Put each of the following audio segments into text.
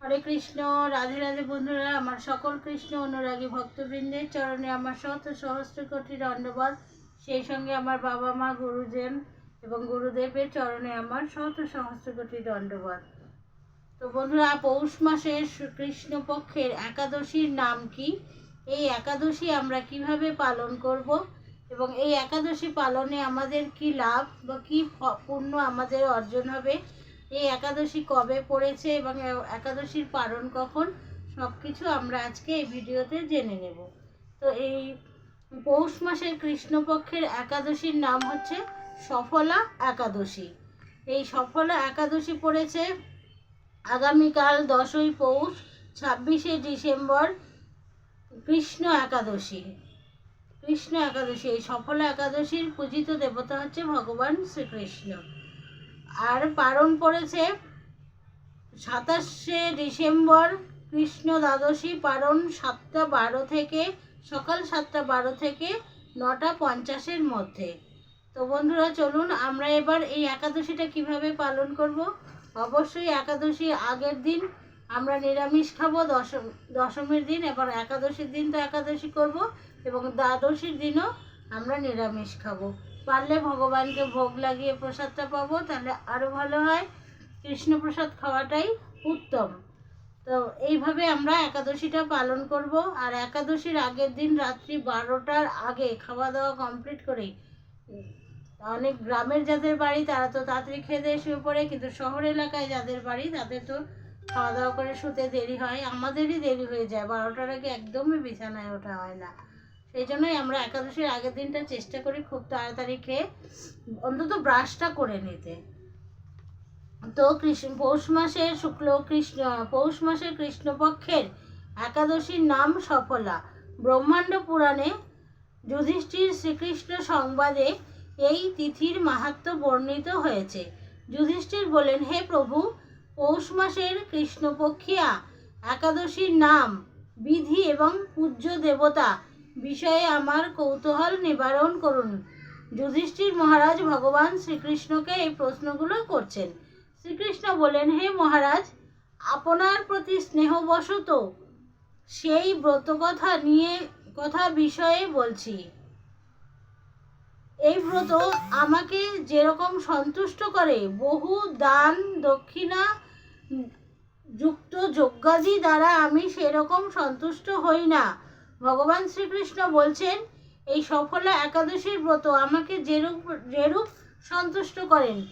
হরে কৃষ্ণ, রাধে রাধে বন্ধুরা, আমার সকল কৃষ্ণ অনুরাগী ভক্তবৃন্দের চরণে আমার শত সহস্র কোটি দণ্ডবাদ সেই সঙ্গে আমার বাবা মা গুরুজন এবং গুরুদেবের চরণে আমার শত সহস্র কোটি দণ্ডবাদ তো বন্ধুরা, পৌষ মাসের কৃষ্ণপক্ষের একাদশীর নাম কি? এই একাদশী আমরা কীভাবে পালন করব এবং এই একাদশী পালনে আমাদের কি লাভ বা কি পুণ্য আমাদের অর্জন হবে এই একাদশী কবে পড়েছে এবং একাদশীর পালন কখন সব কিছু আমরা আজকে এই ভিডিওতে জেনে নেব। তো এই পৌষ মাসের কৃষ্ণপক্ষের একাদশীর নাম হচ্ছে সফলা একাদশী। এই সফলা একাদশী পড়েছে আগামীকাল দশই পৌষ, ছাব্বিশে ডিসেম্বর, কৃষ্ণ একাদশী। কৃষ্ণ একাদশী, এই সফলা একাদশীর পূজিত দেবতা হচ্ছে ভগবান শ্রীকৃষ্ণ। আর পালন করেছে সাতাশে ডিসেম্বর কৃষ্ণ দ্বাদশী পালন সাতটা বারো থেকে, সকাল সাতটা বারো থেকে নটা পঞ্চাশের মধ্যে। তো বন্ধুরা, চলুন আমরা এবার এই একাদশীটা কীভাবে পালন করব? অবশ্যই একাদশী আগের দিন আমরা নিরামিষ খাব দশম দশমীর দিন, এবার একাদশীর দিন তো একাদশী করব, এবং দ্বাদশীর দিনও আমরা নিরামিষ খাব। পারলে ভগবানকে ভোগ লাগিয়ে প্রসাদটা পাবো, তাহলে আরও ভালো হয়। কৃষ্ণপ্রসাদ খাওয়াটাই উত্তম। তো এইভাবে আমরা একাদশীটা পালন করব। আর একাদশীর আগের দিন রাত্রি বারোটার আগে খাওয়া দাওয়া কমপ্লিট করে অনেক গ্রামের যাদের বাড়ি, তারা তো তাড়াতাড়ি খেয়ে দিয়ে শুয়ে পড়ে, কিন্তু শহর এলাকায় যাদের বাড়ি, তাদের তো খাওয়া দাওয়া করে শুতে দেরি হয়। আমাদেরই দেরি হয়ে যায়। বারোটার আগে একদমই বিছানায় ওঠা হয় না। সেই জন্যই আমরা একাদশীর আগের দিনটা চেষ্টা করি খুব তাড়াতাড়ি খেয়ে অন্তত ব্রাশটা করে নিতে। তো কৃষ্ণ পৌষ মাসের শুক্ল কৃষ্ণ, পৌষ মাসের কৃষ্ণপক্ষের একাদশীর নাম সফলা। ব্রহ্মাণ্ড পুরাণে যুধিষ্ঠির শ্রীকৃষ্ণ সংবাদে এই তিথির মাহাত্ম্য বর্ণিত হয়েছে। যুধিষ্ঠির বলেন, হে প্রভু, পৌষ মাসের কৃষ্ণপক্ষিয়া, একাদশীর নাম, বিধি এবং পূজ্য দেবতা বিষয়ে আমার কৌতূহল নিবারণ করুন। যুধিষ্ঠির মহারাজ ভগবান শ্রীকৃষ্ণকে এই প্রশ্নগুলো করছেন। শ্রীকৃষ্ণ বলেন, হে মহারাজ, আপনার প্রতি স্নেহবশত সেই ব্রত কথা নিয়ে কথা বিষয়ে বলছি। এই ব্রত আমাকে যেরকম সন্তুষ্ট করে, বহু দান দক্ষিণা যুক্ত যজ্ঞাদি দ্বারা আমি সেরকম সন্তুষ্ট হই না। ভগবান শ্রীকৃষ্ণ বলছেন, এই সফলা একাদশীর ব্রত আমাকে যেরূপ যেরূপ সন্তুষ্ট করেন,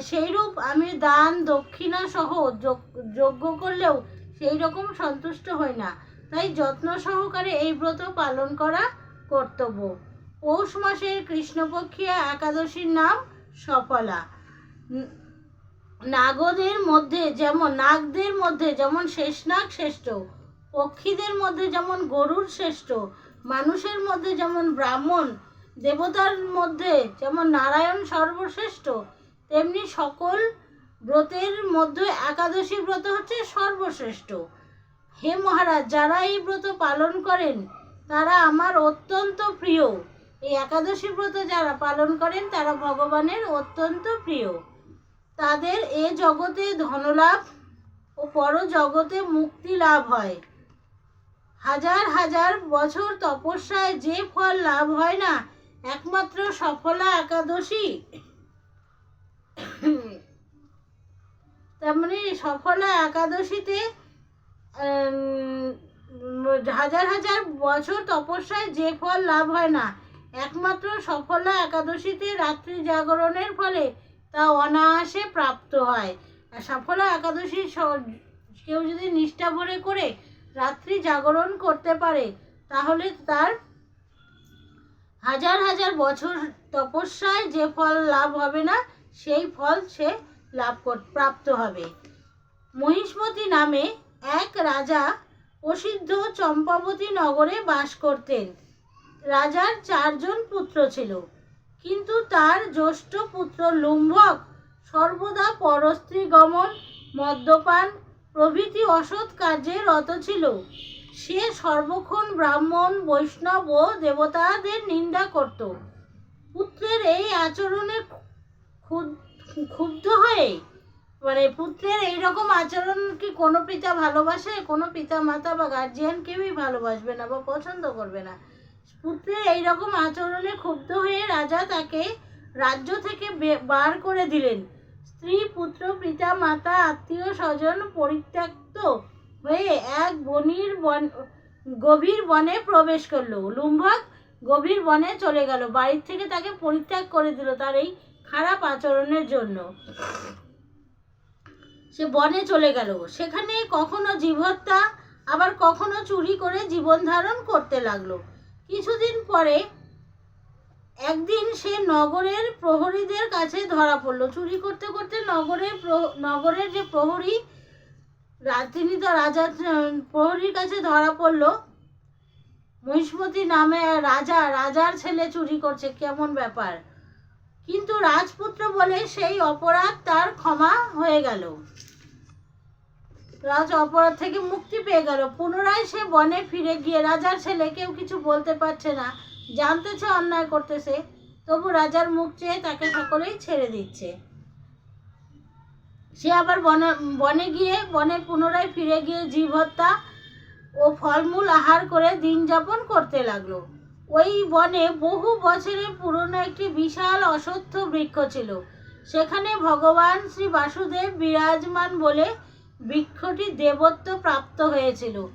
সেইরূপ আমি দান, দক্ষিণা সহ যজ্ঞ- করলেও সেই রকম সন্তুষ্ট হই না। তাই যত্ন সহকারে এই ব্রত পালন করা কর্তব্য। পৌষ মাসের কৃষ্ণপক্ষিয়া একাদশীর নাম সফলা। নাগদের মধ্যে যেমন, নাগদের মধ্যে যেমন শেষনাগ শ্রেষ্ঠ পক্ষীদের মধ্যে যেমন গরুর শ্রেষ্ঠ, মানুষের মধ্যে যেমন ব্রাহ্মণ, দেবতার মধ্যে যেমন নারায়ণ সর্বশ্রেষ্ঠ, তেমনি সকল ব্রতের মধ্যে একাদশী ব্রত হচ্ছে সর্বশ্রেষ্ঠ। হে মহারাজ, যারা এই ব্রত পালন করেন, তারা আমার অত্যন্ত প্রিয়। এই একাদশী ব্রত যারা পালন করেন, তারা ভগবানের অত্যন্ত প্রিয়। তাদের এ জগতে ধনলাভ ও পর জগতে মুক্তি লাভ হয়। হাজার হাজার বছর তপস্যায় যে ফল লাভ হয় না, একমাত্র সফলা একাদশী। তেমনি সফলা একাদশীতে হাজার হাজার বছর তপস্যায় যে ফল লাভ হয় না, একমাত্র সফলা একাদশীতে রাত্রি জাগরণের ফলে তা অনায়াসে প্রাপ্ত হয়। সফলা একাদশী কেউ যদি নিষ্ঠা ভরে করে রাত্রি জাগরণ করতে পারে, তাহলে তার হাজার হাজার বছর তপস্যায় যে ফল লাভ হবে না, সেই ফল সে লাভ প্রাপ্ত হবে। মহিষ্মতি নামে এক রাজা প্রসিদ্ধ চম্পাবতী নগরে বাস করতেন। রাজার চারজন পুত্র ছিল। কিন্তু তার জ্যেষ্ঠ পুত্র লুম্ভক সর্বদা পরস্ত্রী গমন মদ্যপান প্রভৃতি অসৎ কার্যে রত ছিল। সে সর্বক্ষণ ব্রাহ্মণ, বৈষ্ণব ও দেবতাদের নিন্দা করত। পুত্রের এই আচরণে ক্ষুব্ধ হয়ে মানে পুত্রের এইরকম আচরণ কি কোনো পিতা ভালোবাসে? কোনো পিতা মাতা বা গার্জিয়ান কেউই ভালোবাসবে না বা পছন্দ করবে না। পুত্রের এইরকম আচরণে ক্ষুব্ধ হয়ে রাজা তাকে রাজ্য থেকে বার করে দিলেন। স্ত্রী, পুত্র, পিতা, মাতা, আত্মীয়, স্বজন পরিত্যক্ত হয়ে এক বনির বন, গভীর বনে প্রবেশ করল। লুম্ভক গভীর বনে চলে গেল। বাড়ির থেকে তাকে পরিত্যাগ করে দিল তার এই খারাপ আচরণের জন্য। সে বনে চলে গেল। সেখানে কখনো জীবহত্যা, আবার কখনো চুরি করে জীবন ধারণ করতে লাগল। কিছুদিন পরে একদিন সে নগরের প্রহরীদের কাছে ধরা পড়ল। চুরি করতে করতে নগরের নগরের যে প্রহরী তিনি তো আহ, প্রহরীর কাছে ধরা পড়ল। মহিষ্মতি নামে রাজা রাজার ছেলে চুরি করছে কেমন ব্যাপার? কিন্তু রাজপুত্র বলে সেই অপরাধ তার ক্ষমা হয়ে গেল। রাজ অপরাধ থেকে মুক্তি পেয়ে গেল। পুনরায় সে বনে ফিরে গিয়ে রাজার ছেলে কেউ কিছু বলতে পারছে না। জানতেছে অন্যায় করতেছে, তবু রাজার মুখ চেয়ে তাকে সকলেই ছেড়ে দিচ্ছে। সে আবার বনে বনে গিয়ে বনে পুনরায় ফিরে গিয়ে জীব হত্যা ও ফলমূল আহার করে দিন যাপন করতে লাগল। ওই বনে বহু বছরের পুরনো একটি বিশাল অশ্বত্থ বৃক্ষ ছিল। সেখানে ভগবান শ্রী বাসুদেব বিরাজমান বলে বৃক্ষটি দেবত্ব প্রাপ্ত হয়েছিল।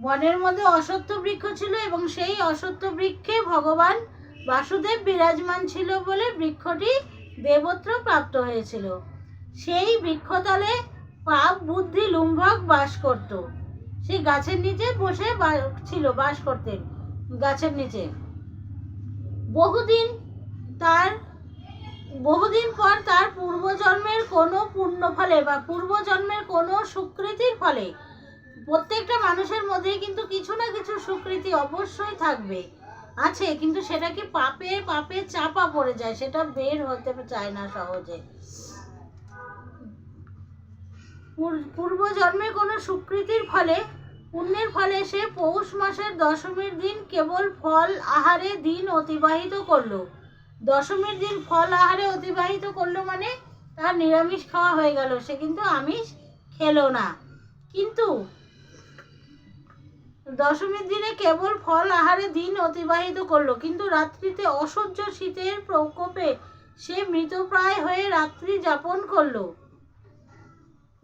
বনের মধ্যে অশ্বত্থ বৃক্ষ ছিল এবং সেই অশ্বত্থ বৃক্ষে ভগবান বাসুদেব বিরাজমান ছিল বলে বৃক্ষটি দেবত্র প্রাপ্ত হয়েছিল। সেই বৃক্ষতলে পাপ, বুদ্ধি, লুম্ভক বাস করত। সেই গাছের নিচে বসে ছিল বাস করতেন গাছের নিচে। বহুদিন তার, বহুদিন পর তার পূর্বজন্মের কোনো পুণ্য ফলে বা পূর্বজন্মের কোনো সুকৃতির ফলে প্রত্যেকটা মানুষের মধ্যেই কিন্তু কিছু না কিছু সুকৃতি অবশ্যই থাকবে। আছে, কিন্তু সেটা কি পাপে পাপে চাপা পড়ে যায়, সেটা বের হতে চায় না সহজে। পূর- পূর্বজন্মে কোনো সুকৃতির ফলে, পুণ্যের ফলে সে পৌষ মাসের দশমীর দিন কেবল ফল আহারে দিন অতিবাহিত করল। দশমীর দিন ফল আহারে অতিবাহিত করল মানে তার নিরামিষ খাওয়া হয়ে গেল, সে কিন্তু আমিষ খেলো না। কিন্তু দশমীর দিনে কেবল ফল আহারে দিন অতিবাহিত করল, কিন্তু রাত্রিতে অসহ্য শীতের প্রকোপে সে মৃতপ্রায় হয়ে রাত্রি যাপন করল।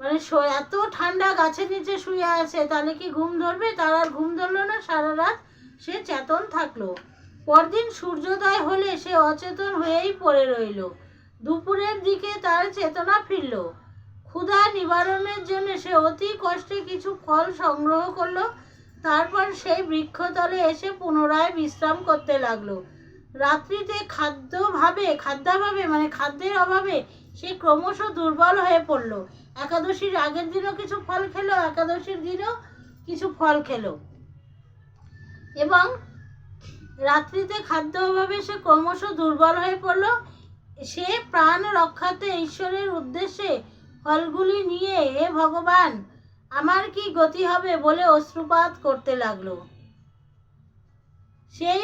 মানে এত ঠান্ডা গাছের নিচে শুয়ে আছে, তাহলে কি ঘুম ধরবে? তার আর ঘুম ধরলো না, সারা রাত সে চেতন থাকল। পরদিন সূর্যোদয় হলে সে অচেতন হয়েই পড়ে রইল। দুপুরের দিকে তার চেতনা ফিরল। ক্ষুধা নিবারণের জন্য সে অতি কষ্টে কিছু ফল সংগ্রহ করল তারপর সেই বৃক্ষতলে এসে পুনরায় বিশ্রাম করতে লাগল। রাত্রিতে খাদ্যভাবে, খাদ্যাভাবে মানে খাদ্যের অভাবে সে ক্রমশ দুর্বল হয়ে পড়ল। একাদশীর আগের দিনও কিছু ফল খেলো, একাদশীর দিনও কিছু ফল খেলো। এবং রাত্রিতে খাদ্য অভাবে সে ক্রমশ দুর্বল হয়ে পড়ল। সে প্রাণ রক্ষাতে ঈশ্বরের উদ্দেশ্যে ফলগুলি নিয়ে হে ভগবান আমার কি গতি হবে বলে অশ্রুপাত করতে লাগল। সেই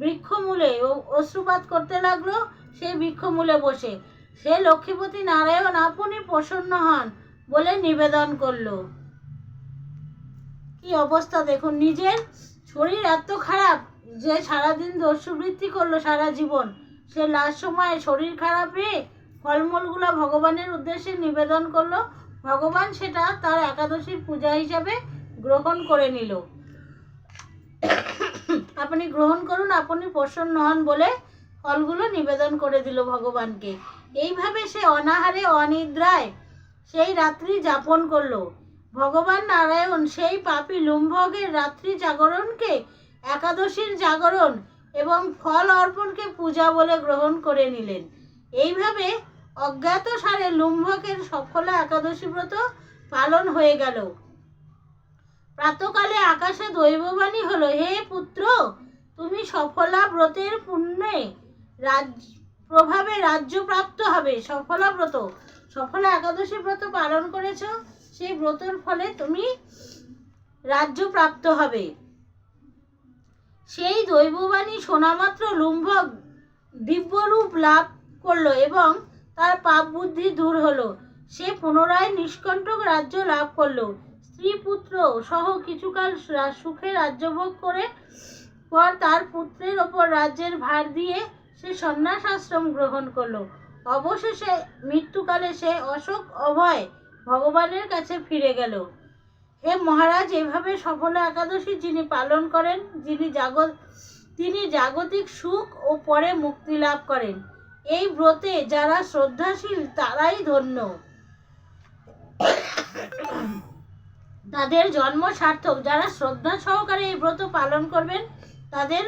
বৃক্ষমূলে অশ্রুপাত করতে লাগল, সেই বৃক্ষমূলে বসে। সে লক্ষ্মীপতি নারায়ণ আপনি প্রসন্ন হন বলে নিবেদন করল। কি অবস্থা দেখুন, নিজের শরীর এত খারাপ যে সারাদিন দস্যুবৃত্তি করল সারা জীবন। সে লাস্ট সময় শরীর খারাপ ফলমূলগুলো ভগবানের উদ্দেশ্যে নিবেদন করল। ভগবান সেটা তার একাদশীর পূজা হিসাবে গ্রহণ করে নিল। আপনি গ্রহণ করুন, আপনি প্রসন্ন হন বলে ফলগুলো নিবেদন করে দিল ভগবানকে। এইভাবে সে অনাহারে, অনিদ্রায় সেই রাত্রি যাপন করল। ভগবান নারায়ণ সেই পাপী লুম্ভকের রাত্রি জাগরণকে, একাদশীর জাগরণ এবং ফল অর্পণকে পূজা বলে গ্রহণ করে নিলেন। এইভাবে অজ্ঞাত সারে লুম্ভকের সফলা একাদশী ব্রত পালন হয়ে গেল। প্রাতকালে আকাশে দৈববাণী হলো, হে পুত্র, তুমি সফলা ব্রতের পুণ্যে রাজ, প্রভাবে রাজ্য প্রাপ্ত হবে। সফলা ব্রত, সফলা একাদশী ব্রত পালন করেছ, সেই ব্রতের ফলে তুমি রাজ্য প্রাপ্ত হবে। সেই দৈববাণী শোনামাত্র লুম্ভক দিব্যরূপ লাভ করল এবং তার পাপ বুদ্ধি দূর হলো। সে পুনরায় নিষ্কণ্টক রাজ্য লাভ করল। স্ত্রী, পুত্র সহ কিছুকাল সুখে রাজ্যভোগ করে পর তার পুত্রের ওপর রাজ্যের ভার দিয়ে সে সন্ন্যাস আশ্রম গ্রহণ করল। অবশেষে মৃত্যুকালে সে অশোক অভয় ভগবানের কাছে ফিরে গেল। হে মহারাজ এভাবে সফল একাদশী যিনি পালন করেন, যিনি জাগত তিনি জাগতিক সুখ ও পরে মুক্তি লাভ করেন। এই ব্রতে যারা শ্রদ্ধাশীল, তারাই ধন্য। তাদের জন্ম সার্থক। যারা শ্রদ্ধা সহকারে এই ব্রত পালন করবেন, তাদের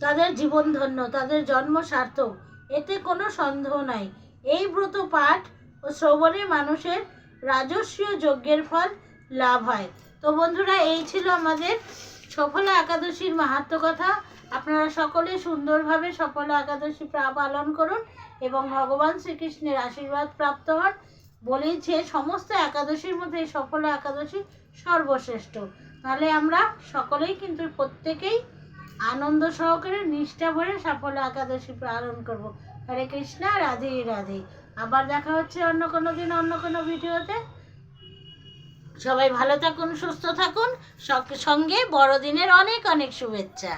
তাদের জীবন ধন্য, তাদের জন্ম সার্থক। এতে কোনো সন্দেহ নাই। এই ব্রত পাঠ ও শ্রবণে মানুষের রাজস্বীয় যজ্ঞের ফল লাভ হয়। তো বন্ধুরা, এই ছিল আমাদের সফলা একাদশীর মাহাত্ম কথা। আপনারা সকলে সুন্দরভাবে সফলা একাদশী পালন করুন এবং ভগবান শ্রীকৃষ্ণের আশীর্বাদ প্রাপ্ত হন। বলি যে সমস্ত একাদশীর মধ্যে সফলা একাদশী সর্বশ্রেষ্ঠ। তাহলে আমরা সকলেই কিন্তু প্রত্যেকেই আনন্দ সহকারে, নিষ্ঠা ভরে সফল একাদশী পালন করব। হরে কৃষ্ণা, রাধে রাধে। আবার দেখা হচ্ছে অন্য কোনো দিন, অন্য কোনো ভিডিওতে। সবাই ভালো থাকুন সুস্থ থাকুন। সঙ্গে বড়দিনের অনেক অনেক শুভেচ্ছা।